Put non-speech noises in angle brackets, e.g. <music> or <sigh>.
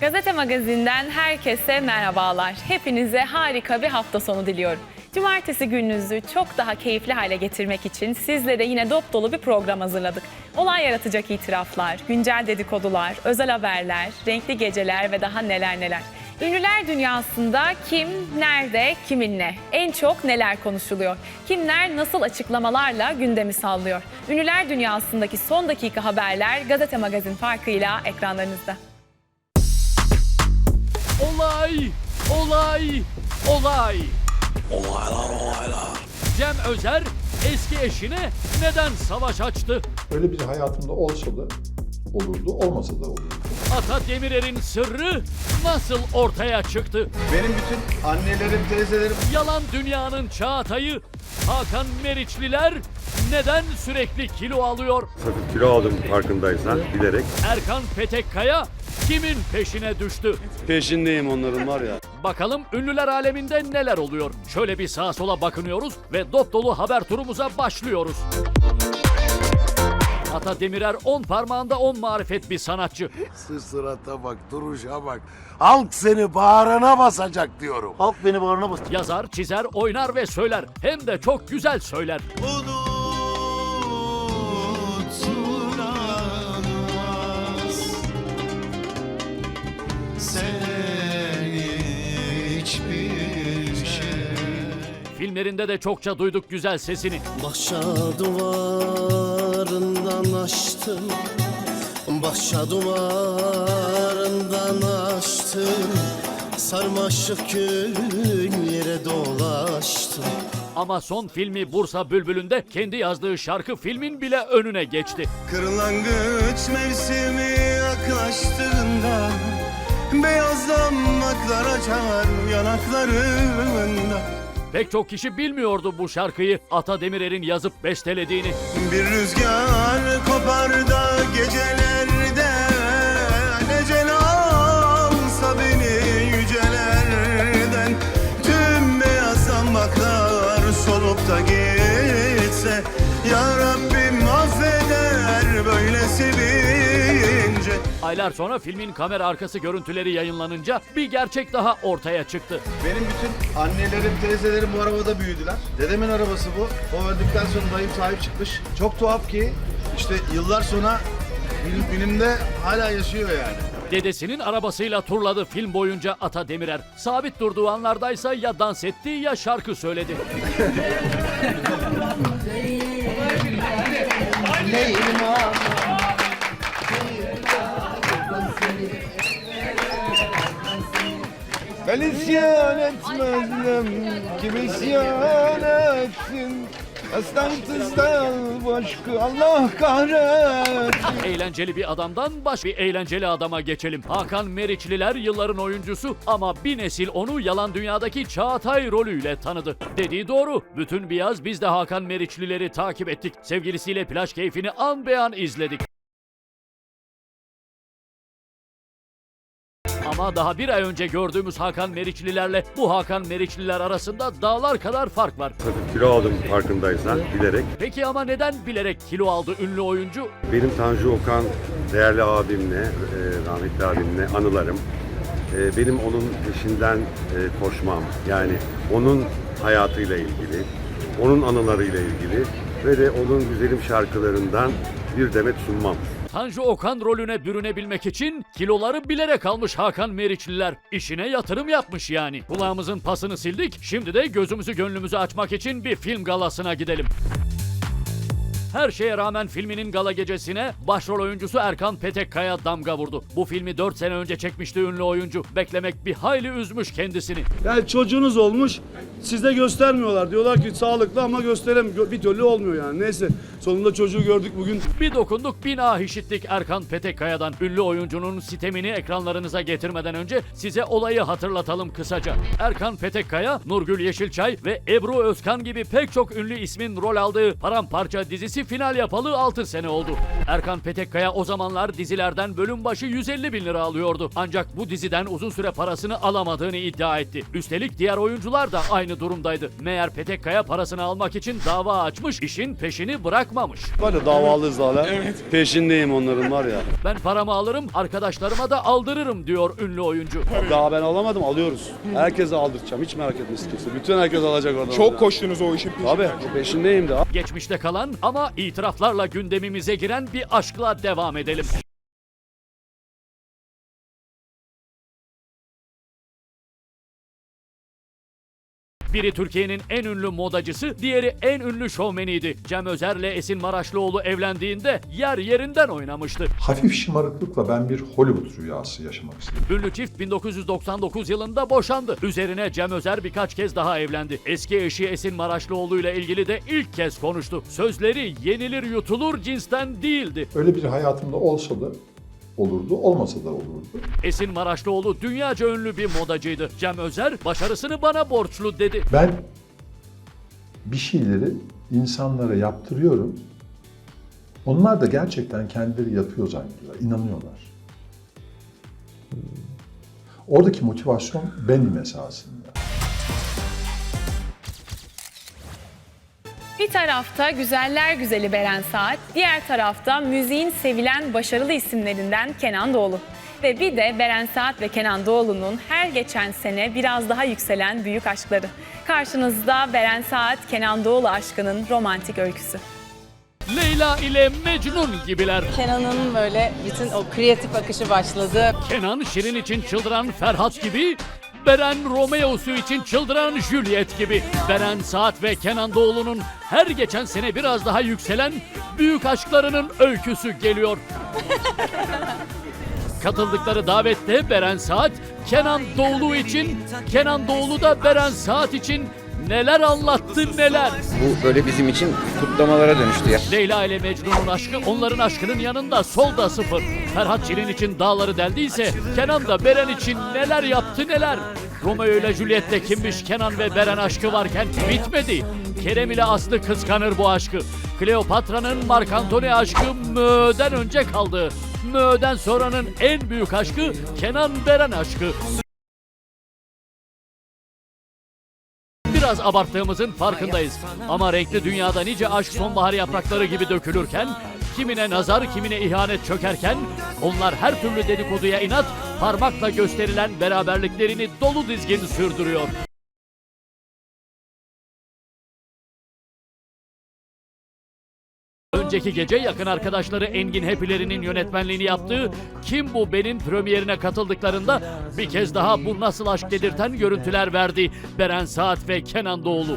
Gazete Magazin'den herkese merhabalar. Hepinize harika bir hafta sonu diliyorum. Cumartesi gününüzü çok daha keyifli hale getirmek için sizlere yine dop dolu bir program hazırladık. Olay yaratacak itiraflar, güncel dedikodular, özel haberler, renkli geceler ve daha neler neler. Ünlüler dünyasında kim, nerede, kiminle, en çok neler konuşuluyor? Kimler nasıl açıklamalarla gündemi sallıyor? Ünlüler dünyasındaki son dakika haberler Gazete Magazin farkıyla ekranlarınızda. Olay! Olay! Olay! Olaylar olaylar. Cem Özer eski eşine neden savaş açtı? Öyle bir hayatımda olsa da olurdu, olmasa da olurdu. Ata Demirer'in sırrı nasıl ortaya çıktı? Benim bütün annelerim, teyzelerim Yalan dünyanın Çağatay'ı Hakan Meriçliler neden sürekli kilo alıyor? Hafif kilo aldım farkındaysan bilerek. Erkan Petekkaya kimin peşine düştü? Peşindeyim onların var ya. Bakalım ünlüler aleminde neler oluyor? Şöyle bir sağa sola bakınıyoruz ve dop dolu haber turumuza başlıyoruz. Ata Demirer 10 parmağında 10 marifet bir sanatçı. Şu surata bak, duruşa bak. Halk seni bağrına basacak diyorum. Halk beni bağrına bastı. Yazar, çizer, oynar ve söyler. Hem de çok güzel söyler. Filmlerinde de çokça duyduk güzel sesini. Başa duvarından açtım Başa duvarından açtım Sarmaşık yere dolaştım Ama son filmi Bursa Bülbülü'nde kendi yazdığı şarkı filmin bile önüne geçti. Kırlangıç mevsimi yaklaştığında Beyazlanmaklar açar yanaklarında. Pek çok kişi bilmiyordu bu şarkıyı. Ata Demirer'in yazıp bestelediğini. Bir rüzgar kopar da gecelerde Aylar sonra filmin kamera arkası görüntüleri yayınlanınca bir gerçek daha ortaya çıktı. Benim bütün annelerim, teyzelerim bu arabada büyüdüler. Dedemin arabası bu. O öldükten sonra dayım sahip çıkmış. Çok tuhaf ki işte yıllar sonra benim günümde hala yaşıyor yani. Dedesinin arabasıyla turladı film boyunca Ata Demirer. Sabit durduğu anlardaysa ya dans etti ya şarkı söyledi. <laughs> Ben isyan etmezdim. Kim isyan etsin? Aslan tızdan başka Allah kahretsin. Eğlenceli bir adamdan baş bir eğlenceli adama geçelim. Hakan Meriçliler yılların oyuncusu ama bir nesil onu yalan dünyadaki Çağatay rolüyle tanıdı. Dediği doğru. Bütün bir yaz biz de Hakan Meriçlileri takip ettik. Sevgilisiyle plaj keyfini an be an izledik. Ama daha bir ay önce gördüğümüz Hakan Meriçlilerle bu Hakan Meriçliler arasında dağlar kadar fark var. Hafif kilo aldım farkındaysan bilerek. Peki ama neden bilerek kilo aldı ünlü oyuncu? Benim Tanju Okan değerli abimle, e, rahmetli abimle anılarım. E, benim onun peşinden e, koşmam. Yani onun hayatıyla ilgili, onun anılarıyla ilgili ve de onun güzelim şarkılarından bir demet sunmam. Tanju Okan rolüne bürünebilmek için kiloları bilerek almış Hakan Meriçliler. İşine yatırım yapmış yani. Kulağımızın pasını sildik. Şimdi de gözümüzü gönlümüzü açmak için bir film galasına gidelim. Her şeye rağmen filminin gala gecesine başrol oyuncusu Erkan Petekkaya damga vurdu. Bu filmi 4 sene önce çekmişti ünlü oyuncu. Beklemek bir hayli üzmüş kendisini. Yani çocuğunuz olmuş, sizde göstermiyorlar. Diyorlar ki sağlıklı ama gösteremiyor. Bir türlü olmuyor yani. Neyse sonunda çocuğu gördük bugün. Bir dokunduk bir nah işittik Erkan Petekkaya'dan. Ünlü oyuncunun sitemini ekranlarınıza getirmeden önce size olayı hatırlatalım kısaca. Erkan Petekkaya, Nurgül Yeşilçay ve Ebru Özkan gibi pek çok ünlü ismin rol aldığı Paramparça dizisi final yapalı 6 sene oldu. Erkan Petekkaya o zamanlar dizilerden bölüm başı 150 bin lira alıyordu. Ancak bu diziden uzun süre parasını alamadığını iddia etti. Üstelik diğer oyuncular da aynı durumdaydı. Meğer Petekkaya parasını almak için dava açmış, işin peşini bırak bırakmamış. Var ya davalıyız hala. Peşindeyim onların var ya. Ben paramı alırım, arkadaşlarıma da aldırırım diyor ünlü oyuncu. Daha ben alamadım alıyoruz. Herkese aldıracağım. Hiç merak etmesin kimse. Bütün herkes alacak oradan. Çok koştunuz o işin peşinden. Tabii peşindeyim de. Geçmişte kalan ama itiraflarla gündemimize giren bir aşkla devam edelim. Biri Türkiye'nin en ünlü modacısı, diğeri en ünlü şovmeniydi. Cem Özer'le Esin Maraşlıoğlu evlendiğinde yer yerinden oynamıştı. Hafif şımarıklıkla ben bir Hollywood rüyası yaşamak istedim. Ünlü çift 1999 yılında boşandı. Üzerine Cem Özer birkaç kez daha evlendi. Eski eşi Esin Maraşlıoğlu ile ilgili de ilk kez konuştu. Sözleri yenilir yutulur cinsten değildi. Öyle bir hayatımda olsa da olurdu, olmasa da olurdu. Esin Maraşlıoğlu dünyaca ünlü bir modacıydı. Cem Özer başarısını bana borçlu dedi. Ben bir şeyleri insanlara yaptırıyorum. Onlar da gerçekten kendileri yapıyor zannediyorlar, inanıyorlar. Oradaki motivasyon benim esasında. Bir tarafta güzeller güzeli Beren Saat, diğer tarafta müziğin sevilen başarılı isimlerinden Kenan Doğulu. Ve bir de Beren Saat ve Kenan Doğulu'nun her geçen sene biraz daha yükselen büyük aşkları. Karşınızda Beren Saat, Kenan Doğulu aşkının romantik öyküsü. Leyla ile Mecnun gibiler. Kenan'ın böyle bütün o kreatif akışı başladı. Kenan Şirin için çıldıran Ferhat gibi, Beren Romeo'su için çıldıran Juliet gibi. Beren Saat ve Kenan Doğulu'nun her geçen sene biraz daha yükselen büyük aşklarının öyküsü geliyor. Katıldıkları davette Beren Saat, Kenan Doğulu için, Kenan Doğulu da Beren Saat için neler anlattı neler. Bu böyle bizim için kutlamalara dönüştü ya. Leyla ile Mecnun'un aşkı onların aşkının yanında solda sıfır. Ferhat Şirin için dağları deldiyse Kenan da Beren için neler yaptı neler. Romeo ile Juliet'te kimmiş Kenan ve Beren aşkı varken bitmedi. Kerem ile Aslı kıskanır bu aşkı. Kleopatra'nın Mark Antony aşkı Mö'den önce kaldı. Mö'den sonranın en büyük aşkı Kenan Beren aşkı. Biraz abarttığımızın farkındayız. Ama renkli dünyada nice aşk sonbahar yaprakları gibi dökülürken, kimine nazar, kimine ihanet çökerken, onlar her türlü dedikoduya inat, parmakla gösterilen beraberliklerini dolu dizgin sürdürüyor. Önceki gece yakın arkadaşları Engin Hepilerinin yönetmenliğini yaptığı Kim Bu Ben'in premierine katıldıklarında bir kez daha bu nasıl aşk dedirten görüntüler verdi Beren Saat ve Kenan Doğulu.